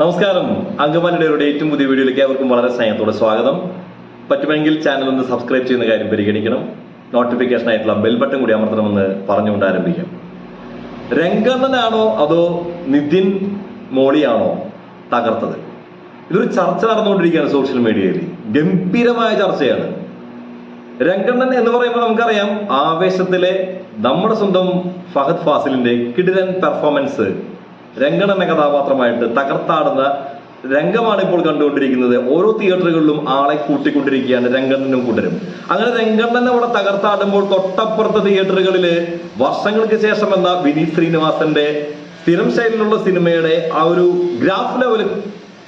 നമസ്കാരം. അങ്കമാലിയുടെ ഏറ്റവും പുതിയ വീഡിയോയിലേക്ക് അവർക്കും വളരെ സ്നേഹത്തോടെ സ്വാഗതം. പറ്റുമെങ്കിൽ ചാനൽ ഒന്ന് സബ്സ്ക്രൈബ് ചെയ്യുന്ന കാര്യം പരിഗണിക്കണം. നോട്ടിഫിക്കേഷൻ ആയിട്ടുള്ള ബെൽ ബട്ടൺ കൂടി അമർത്തണമെന്ന് പറഞ്ഞുകൊണ്ട് ആരംഭിക്കാം. രംഗണ്ണനാണോ അതോ നിതിൻ മോളിയാണോ തകർത്തത്? ഇതൊരു ചർച്ച നടന്നുകൊണ്ടിരിക്കുകയാണ് സോഷ്യൽ മീഡിയയിൽ ഗംഭീരമായ ചർച്ചയാണ്. രംഗണ്ണൻ എന്ന് പറയുമ്പോൾ നമുക്കറിയാം ആവേശത്തിലെ നമ്മുടെ സ്വന്തം ഫഹദ് ഫാസിലിന്റെ കിടിലൻ പെർഫോമൻസ് എന്ന കഥാപാത്രമായിട്ട് തകർത്താടുന്ന രംഗമാണ് ഇപ്പോൾ കണ്ടുകൊണ്ടിരിക്കുന്നത്. ഓരോ തിയേറ്ററുകളിലും ആളെ കൂട്ടിക്കൊണ്ടിരിക്കുകയാണ് രംഗണ്ണനും കൂട്ടരും. അങ്ങനെ രംഗണ്ണൻ അവിടെ തകർത്താടുമ്പോൾ തൊട്ടപ്പുറത്തെ തിയേറ്ററുകളിൽ വർഷങ്ങൾക്ക് ശേഷം എന്ന വിനീത് ശ്രീനിവാസന്റെ സ്ഥിരം ശൈലിയിലുള്ള സിനിമയുടെ ആ ഒരു ഗ്രാഫ് ലെവൽ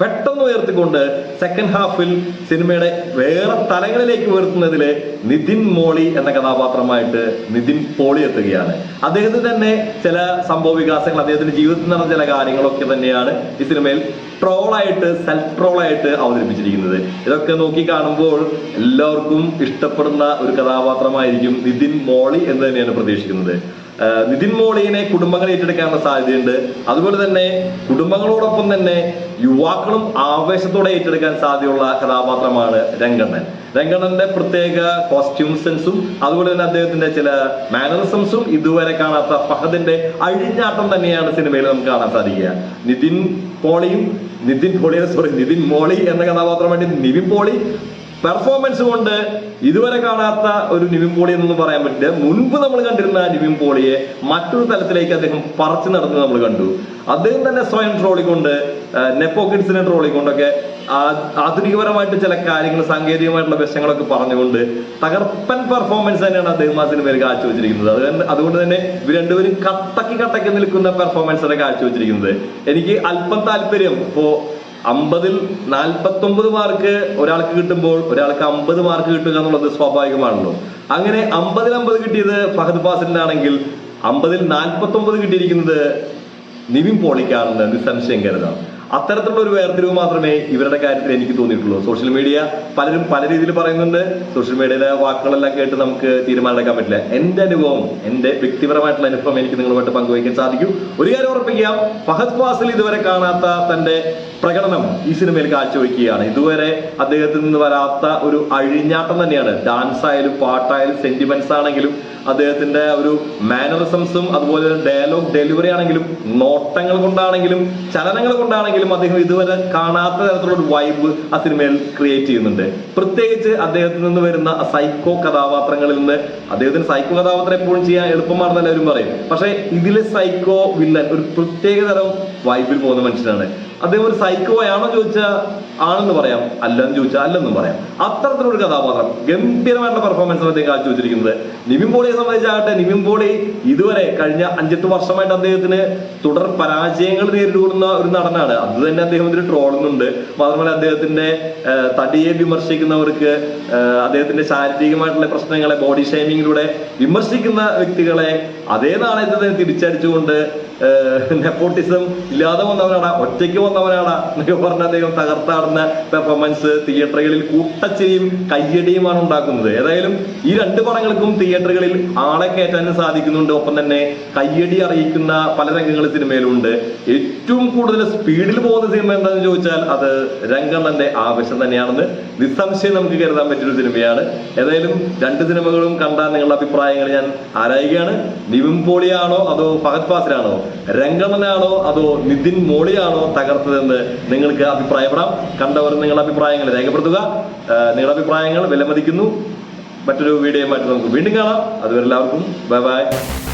പെട്ടെന്ന് ഉയർത്തിക്കൊണ്ട് സെക്കൻഡ് ഹാഫിൽ സിനിമയുടെ വേറെ തലങ്ങളിലേക്ക് ഉയർത്തുന്നതിൽ നിതിൻ മോളി എന്ന കഥാപാത്രമായിട്ട് നിതിൻ പോളി എത്തുകയാണ്. അദ്ദേഹത്തിന് തന്നെ ചില സംഭവ വികാസങ്ങൾ അദ്ദേഹത്തിന്റെ ജീവിതത്തിൽ നടന്ന ചില കാര്യങ്ങളൊക്കെ തന്നെയാണ് ഈ സിനിമയിൽ ട്രോളായിട്ട് സെൽഫ് ട്രോളായിട്ട് അവതരിപ്പിച്ചിരിക്കുന്നത്. ഇതൊക്കെ നോക്കി കാണുമ്പോൾ എല്ലാവർക്കും ഇഷ്ടപ്പെടുന്ന ഒരു കഥാപാത്രമായിരിക്കും നിതിൻ മോളി എന്ന് തന്നെയാണ് പ്രതീക്ഷിക്കുന്നത്. നിതിൻ മോളിയെ കുടുംബങ്ങൾ ഏറ്റെടുക്കാനുള്ള സാധ്യതയുണ്ട്. അതുപോലെ തന്നെ കുടുംബങ്ങളോടൊപ്പം തന്നെ യുവാക്കളും ആവേശത്തോടെ ഏറ്റെടുക്കാൻ സാധ്യതയുള്ള കഥാപാത്രമാണ് രംഗണ്ണൻ. രംഗണ്ണന്റെ പ്രത്യേക കോസ്റ്റ്യൂം സെൻസും അതുപോലെ തന്നെ അദ്ദേഹത്തിന്റെ ചില മാനറിസംസും ഇതുവരെ കാണാത്ത ഫഹദിന്റെ അഴിഞ്ഞാട്ടം തന്നെയാണ് സിനിമയിൽ നമുക്ക് കാണാൻ സാധിക്കുക. നിതിൻ പോളിയും നിതിൻ പോളി സോറി നിതിൻ മോളി എന്ന കഥാപാത്രമായിട്ട് നിവിൻ പോളി പെർഫോമൻസ് കൊണ്ട് ഇതുവരെ കാണാത്ത ഒരു നിവിൻ പോളി എന്നൊന്നും പറയാൻ പറ്റില്ല. മുൻപ് നമ്മൾ കണ്ടിരുന്ന നിവിൻ പോളിയെ മറ്റൊരു തലത്തിലേക്ക് അദ്ദേഹം പറിച്ചു നടന്ന് നമ്മൾ കണ്ടു. അദ്ദേഹം തന്നെ സ്വയം ട്രോളിക്കൊണ്ട് നെപ്പോ കിഡ്സിനെ ട്രോളിക്കൊണ്ടൊക്കെ ആധുനികപരമായിട്ട് ചില കാര്യങ്ങൾ സാങ്കേതികമായിട്ടുള്ള വശങ്ങളൊക്കെ പറഞ്ഞുകൊണ്ട് തകർപ്പൻ പെർഫോമൻസ് തന്നെയാണ് അദ്ദേഹം ആ സിനിമയിൽ കാഴ്ചവെച്ചിരിക്കുന്നത് അതുകൊണ്ട് അതുകൊണ്ട് തന്നെ ഇവർ രണ്ടുപേരും കട്ടക്കി കട്ടക്കി നിൽക്കുന്ന പെർഫോമൻസ് ആണ് കാഴ്ചവെച്ചിരിക്കുന്നത് എനിക്ക് അല്പം താല്പര്യം. ഇപ്പോ അമ്പതിൽ നാൽപ്പത്തി ഒമ്പത് മാർക്ക് ഒരാൾക്ക് കിട്ടുമ്പോൾ ഒരാൾക്ക് അമ്പത് മാർക്ക് കിട്ടുക എന്നുള്ളത് സ്വാഭാവികമാണല്ലോ. അങ്ങനെ അമ്പതിൽ അമ്പത് കിട്ടിയത് ഫഹദ് ഫാസിലിനാണെങ്കിൽ അമ്പതിൽ നാൽപ്പത്തി ഒമ്പത് കിട്ടിയിരിക്കുന്നത് നിവിൻ പോളിക്കാണെന്ന് നിസ്സംശയം കരുതാം അത്തരത്തിലുള്ള ഒരു വേർതിരിവ് മാത്രമേ ഇവരുടെ കാര്യത്തിൽ എനിക്ക് തോന്നിയിട്ടുള്ളൂ. സോഷ്യൽ മീഡിയ പലരും പല രീതിയിൽ പറയുന്നുണ്ട്. സോഷ്യൽ മീഡിയയിലെ വാക്കുകളെല്ലാം കേട്ട് നമുക്ക് തീരുമാനമെടുക്കാൻ പറ്റില്ല. എന്റെ അനുഭവം എന്റെ വ്യക്തിപരമായിട്ടുള്ള അനുഭവം എനിക്ക് നിങ്ങളുമായിട്ട് പങ്കുവയ്ക്കാൻ സാധിക്കും. ഒരു കാര്യം ഉറപ്പിക്കാം. ഫഹദ് ഫാസിൽ ഇതുവരെ കാണാത്ത തന്റെ പ്രകടനം ഈ സിനിമയിൽ കാഴ്ചവെക്കുകയാണ്. ഇതുവരെ അദ്ദേഹത്തിൽ നിന്ന് വരാത്ത ഒരു അഴിഞ്ഞാട്ടം തന്നെയാണ്. ഡാൻസ് ആയാലും പാട്ടായാലും സെന്റിമെന്റ്സ് ആണെങ്കിലും അദ്ദേഹത്തിന്റെ ഒരു മാനറിസംസും അതുപോലെ ഡയലോഗ് ഡെലിവറി ആണെങ്കിലും നോട്ടങ്ങൾ കൊണ്ടാണെങ്കിലും ചലനങ്ങൾ കൊണ്ടാണെങ്കിലും അദ്ദേഹം ഇതുവരെ കാണാത്ത തരത്തിലുള്ള ഒരു വൈബ് ആ സിനിമയിൽ ക്രിയേറ്റ് ചെയ്യുന്നുണ്ട്. പ്രത്യേകിച്ച് അദ്ദേഹത്തിൽ നിന്ന് വരുന്ന സൈക്കോ കഥാപാത്രങ്ങളിൽ നിന്ന് അദ്ദേഹത്തിന് സൈക്കോ കഥാപാത്രം എപ്പോഴും ചെയ്യാൻ എളുപ്പമാണെന്ന് എല്ലാവരും പറയും. പക്ഷേ ഇതിലെ സൈക്കോ വില്ലൻ ഒരു പ്രത്യേക തരം വൈബിൽ പോകുന്ന മനുഷ്യനാണ്. അദ്ദേഹം ഒരു സൈക്കോ ആണോ ആണെന്ന് പറയാം. അല്ലെന്ന് ചോദിച്ചാൽ അല്ലെന്നും പറയാം. അത്തരത്തിലൊരു കഥാപാത്രം. ഗംഭീരമായിട്ടുള്ള പെർഫോമൻസ് അദ്ദേഹം കാഴ്ച വെച്ചിരിക്കുന്നത്. നിവിൻ പോളിയെ സംബന്ധിച്ചാകട്ടെ നിവിൻ പോളി ഇതുവരെ കഴിഞ്ഞ അഞ്ചെട്ട് വർഷമായിട്ട് അദ്ദേഹത്തിന് തുടർ പരാജയങ്ങൾ നേരിടുന്ന ഒരു നടനാണ്. അത് തന്നെ അദ്ദേഹം ഇതിൽ ട്രോളുന്നുണ്ട് മാത്രമല്ല അദ്ദേഹത്തിന്റെ തടിയെ വിമർശിക്കുന്നവർക്ക് അദ്ദേഹത്തിന്റെ ശാരീരികമായിട്ടുള്ള പ്രശ്നങ്ങളെ ബോഡി ഷേമിങ്ങിലൂടെ വിമർശിക്കുന്ന വ്യക്തികളെ അതേ നാണയത്തിൽ തന്നെ തിരിച്ചടിച്ചുകൊണ്ട് നെപ്പോട്ടിസം ഇല്ലാതെ വന്നവനാണ് ഒറ്റയ്ക്ക് വന്നവനാണ് എന്നൊക്കെ പറഞ്ഞ അദ്ദേഹം തകർത്താടുന്ന പെർഫോമൻസ് തിയേറ്ററുകളിൽ കൂട്ടച്ചിരിയും കയ്യടിയുമാണ് ഉണ്ടാക്കുന്നത്. ഏതായാലും ഈ രണ്ട് പടങ്ങൾക്കും തിയേറ്ററുകളിൽ ആളെ കയറ്റാനും സാധിക്കുന്നുണ്ട്. ഒപ്പം തന്നെ കയ്യടി അറിയിക്കുന്ന പല രംഗങ്ങൾ സിനിമയിലുണ്ട്. ഏറ്റവും കൂടുതൽ സ്പീഡിൽ പോകുന്ന സിനിമ എന്താണെന്ന് ചോദിച്ചാൽ അത് രംഗണ്ണന്റെ ആവശ്യം തന്നെയാണെന്ന് നിസ്സംശയം നമുക്ക് കരുതാൻ പറ്റിയൊരു സിനിമയാണ്. ഏതായാലും രണ്ട് സിനിമകളും കണ്ട നിങ്ങളുടെ അഭിപ്രായങ്ങൾ ഞാൻ ആരായുകയാണ്? നിവിൻ പോളിയാണോ അതോ ഫഹദ് ഫാസിലാണോ? രംഗണ്ണനാണോ അതോ നിതിൻ മോളിയാണോ തകർത്തതെന്ന് നിങ്ങൾക്ക് അഭിപ്രായപ്പെടാം. കണ്ടവർ നിങ്ങളുടെ അഭിപ്രായങ്ങൾ രേഖപ്പെടുത്തുക. നിങ്ങളുടെ അഭിപ്രായങ്ങൾ വിലമതിക്കുന്നു. മറ്റൊരു വീഡിയോയുമായിട്ട് നമുക്ക് വീണ്ടും കാണാം. അതുവരെ എല്ലാവർക്കും ബൈ ബൈ.